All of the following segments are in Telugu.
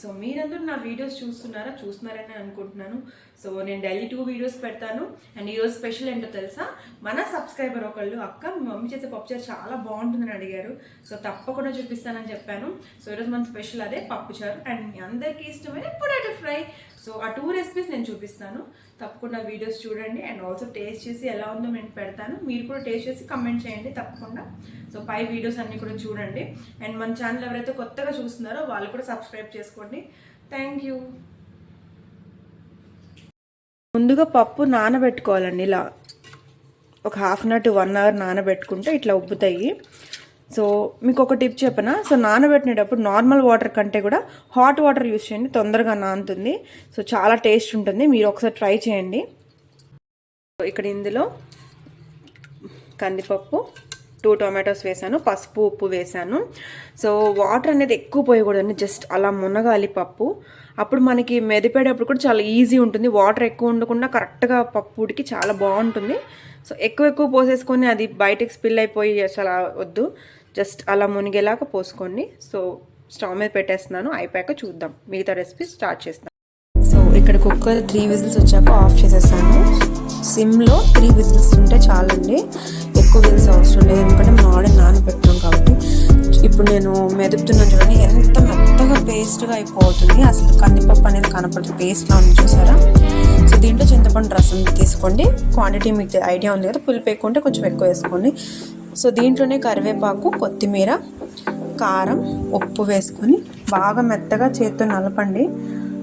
సో మీరందరూ నా వీడియోస్ చూస్తున్నారా చూస్తున్నారని అనుకుంటున్నాను. సో నేను డైలీ టూ వీడియోస్ పెడతాను. అండ్ ఈరోజు స్పెషల్ ఏంటో తెలుసా? మన సబ్స్క్రైబర్ ఒకళ్ళు అక్క మీ మమ్మీ చేసే పప్పుచారు చాలా బాగుంటుందని అడిగారు. సో తప్పకుండా చూపిస్తానని చెప్పాను. సో ఈరోజు మన స్పెషల్ అదే పప్పుచారు. అండ్ మీ అందరికీ ఇష్టమైన పొటాటో ఫ్రై. సో ఆ టూ రెసిపీస్ నేను చూపిస్తాను. తప్పకుండా వీడియోస్ చూడండి. అండ్ ఆల్సో టేస్ట్ చేసి ఎలా ఉందో నేను పెడతాను. మీరు కూడా టేస్ట్ చేసి కమెంట్ చేయండి తప్పకుండా. సో పై వీడియోస్ అన్నీ కూడా చూడండి. అండ్ మన ఛానల్ ఎవరైతే కొత్తగా చూస్తున్నారో వాళ్ళు కూడా సబ్స్క్రైబ్ చేసుకోండి. థ్యాంక్ యూ ముందుగా పప్పు నానబెట్టుకోవాలండి ఇలా. ఒక half an hour to one hour నానబెట్టుకుంటే ఇట్లా ఉబ్బుతాయి. సో మీకు ఒక టిప్ చెప్పనా? సో నానబెట్టినప్పుడు నార్మల్ వాటర్ కంటే కూడా హాట్ వాటర్ యూస్ చేయండి తొందరగా నానుతుంది. సో చాలా టేస్ట్ ఉంటుంది. మీరు ఒకసారి ట్రై చేయండి. సో ఇక్కడ ఇందులో కందిపప్పు టూ టొమాటోస్ వేసాను పసుపు ఉప్పు వేసాను సో వాటర్ అనేది ఎక్కువ పోయకూడదండి జస్ట్ అలా మునగాలి పప్పు. అప్పుడు మనకి మెదిపేటప్పుడు కూడా చాలా ఈజీ ఉంటుంది వాటర్ ఎక్కువ ఉండకుండా కరెక్ట్గా పప్పు ఉడికి చాలా బాగుంటుంది. సో ఎక్కువ ఎక్కువ పోసేసుకొని అది బయటకు స్పిల్ అయిపోయి అసలు వద్దు జస్ట్ అలా మునిగేలాగా పోసుకోండి. సో స్టవ్ మీద పెట్టేస్తున్నాను అయిపోయాక చూద్దాం మిగతా రెసిపీ స్టార్ట్ చేస్తాను. సో ఇక్కడ కుక్కర్ త్రీ విజిల్స్ వచ్చాక ఆఫ్ చేసేసాను. సిమ్లో త్రీ విజిల్స్ ఉంటే చాలండి. ఎక్కువ విజిల్స్ అవసరం లేదు. ఎందుకంటే మనం ఆల్రెడీ నానబెట్టాం కాబట్టి ఇప్పుడు నేను మెదుపుతున్నాను చూడండి ఎంత మెత్తగా పేస్ట్గా అయిపోతుంది. అసలు కందిపప్పు అనేది కనపడుతుంది పేస్ట్లా ఉంది చూసారా? సో దీంట్లో చింతపండు రసం తీసుకోండి. క్వాంటిటీ మీకు ఐడియా ఉంది కదా. పులిపు ఎక్కువ ఉంటే కొంచెం ఎక్కువ వేసుకోండి. సో దీంట్లోనే కరివేపాకు కొత్తిమీర కారం ఉప్పు వేసుకొని బాగా మెత్తగా చేత్తో నలపండి.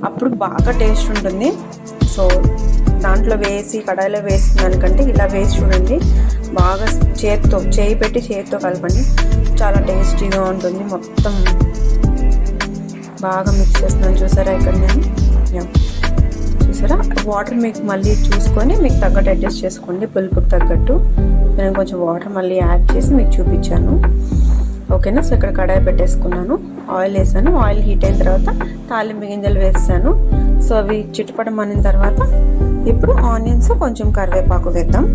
అప్పుడు బాగా టేస్ట్ ఉంటుంది. సో దాంట్లో వేసి కడాయిలో వేసిన దానికంటే ఇలా వేసి చూడండి. బాగా చేత్తో చేయి పెట్టి చేతితో కలపండి. చాలా టేస్టీగా ఉంటుంది. మొత్తం బాగా మిక్స్ చేస్తున్నాను. చూసారా ఇక్కడ నేను? చూసారా? వాటర్ మీకు మళ్ళీ చూసుకొని మీకు తగ్గట్టు అడ్జస్ట్ చేసుకోండి. పులుపుకి తగ్గట్టు. నేను కొంచెం వాటర్ మళ్ళీ యాడ్ చేసి మీకు చూపించాను. ఓకేనా? సో ఇక్కడ కడాయి పెట్టేసుకున్నాను. ఆయిల్ వేసాను. ఆయిల్ హీట్ అయిన తర్వాత తాలింపు గింజలు వేసాను. సో అవి చిట్టుపడమనిన తర్వాత ఇప్పుడు ఆనియన్స్ కొంచెం కరివేపాకు వేద్దాం.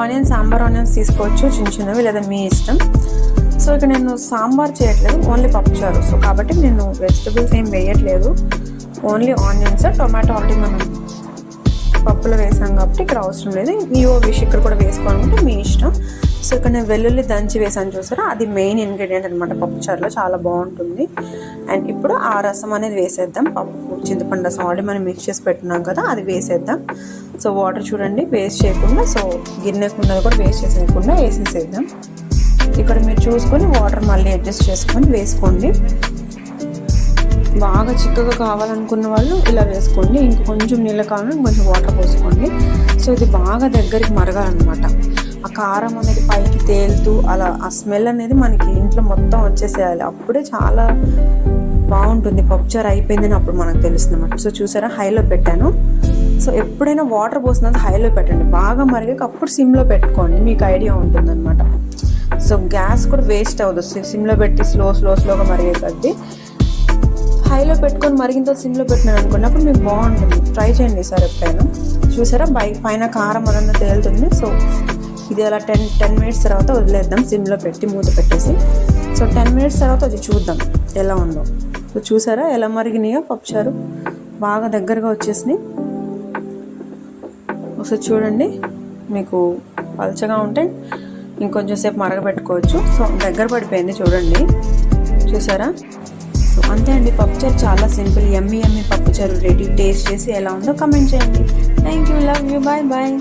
ఆనియన్స్ సాంబార్ ఆనియన్స్ తీసుకోవచ్చు చిన్న చిన్నవి లేదా మీ ఇష్టం. సో ఇక నేను సాంబార్ చేయట్లేదు ఓన్లీ పప్పుచారు. సో కాబట్టి నేను వెజిటబుల్స్ ఏం వేయట్లేదు. ఓన్లీ ఆనియన్స్ టొమాటో ఆల్రెడీ మనం పప్పులో వేసాం కాబట్టి ఇక్కడ అవసరం లేదు. మీవో విష్ ఇక్కడ కూడా వేసుకోవాలంటే మీ ఇష్టం. సో ఇక్కడ నేను వెల్లుల్లి దంచి వేసాను చూసారా? అది మెయిన్ ఇంగ్రీడియంట్ అనమాట పప్పుచారులో చాలా బాగుంటుంది. అండ్ ఇప్పుడు ఆ రసం అనేది వేసేద్దాం. పప్పు చింతపండు రసం ఆల్రెడీ మనం మిక్స్ చేసి పెట్టున్నాం కదా అది వేసేద్దాం. సో వాటర్ చూడండి వేస్ట్ చేయకుండా సో గిన్నెకున్నది కూడా వేస్ట్ చేసేయకుండా వేసేసేద్దాం. ఇక్కడ మీరు చూసుకొని వాటర్ మళ్ళీ అడ్జస్ట్ చేసుకొని వేసుకోండి. బాగా చిక్కగా కావాలనుకున్న వాళ్ళు ఇలా వేసుకోండి. ఇంక కొంచెం నీళ్ళ కావాలని కొంచెం వాటర్ పోసుకోండి. సో ఇది బాగా దగ్గరికి మరగాలన్నమాట. ఆ కారం అనేది పైకి తేలుతూ అలా ఆ స్మెల్ అనేది మనకి ఇంట్లో మొత్తం వచ్చేసేయాలి. అప్పుడే చాలా బాగుంటుంది. పప్పుచారు అయిపోయిందని అప్పుడు మనకు తెలుస్తుంది అన్నమాట. సో చూసారా? హైలో పెట్టాను. సో ఎప్పుడైనా వాటర్ పోసినంత హైలో పెట్టండి. బాగా మరిగాక అప్పుడు సిమ్లో పెట్టుకోండి. మీకు ఐడియా ఉంటుందన్నమాట. సో గ్యాస్ కూడా వేస్ట్ అవ్వదు. సిమ్లో పెట్టి స్లో స్లో స్లోగా మరిగే కొద్దీ హైలో పెట్టుకొని మరిగిన సిమ్లో పెట్టినాను అనుకున్నప్పుడు మీకు బాగుంటుంది. ట్రై చేయండి సార్ ఎప్పుడైనా. చూసారా? బై పైన కారం అనంత తేలుతుంది. సో ఇది అలా టెన్ టెన్ మినిట్స్ తర్వాత వదిలేద్దాం. సిమ్లో పెట్టి మూత పెట్టేసి. సో టెన్ మినిట్స్ తర్వాత అది చూద్దాం ఎలా ఉందో. సో చూసారా? ఎలా మరిగినాయో? పప్పుచారు బాగా దగ్గరగా వచ్చేసినాయి. ఒకసారి చూడండి. మీకు పలచగా ఉంటే ఇంకొంచెం సేపు మరగబెట్టుకోవచ్చు. సో దగ్గర పడిపోయింది చూడండి. చూసారా? సో అంతే అండి. పప్పుచారు చాలా సింపుల్ ఎమ్మి ఎమ్మి పప్పుచారు. రెడీ టేస్ట్ చేసి ఎలా ఉందో కమెంట్ చేయండి. Thank you love you. Bye bye.